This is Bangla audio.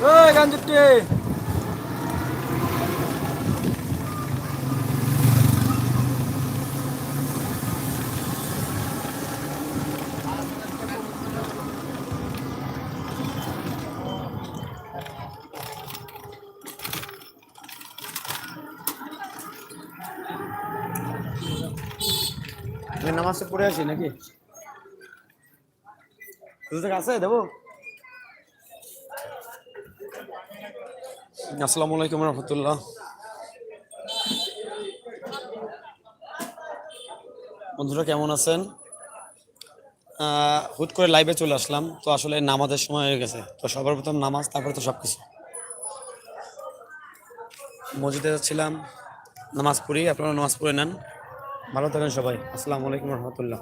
ট্রানজিটটি নামাজটা পড়ে আসি নাকি? তোদের কাছে দেবো? আসসালামু আলাইকুম রহমতুল্লাহ। বন্ধুরা, কেমন আছেন? হুট করে লাইভে চলে আসলাম। তো আসলে নামাজের সময় হয়ে গেছে। তো সবার প্রথম নামাজ, তারপরে তো সব কিছু মসজিদে যাচ্ছিলাম, নামাজ পড়ি। আপনারা নামাজ পড়ে নেন। ভালো থাকেন সবাই। আসসালামু আলাইকুম রহমতুল্লাহ।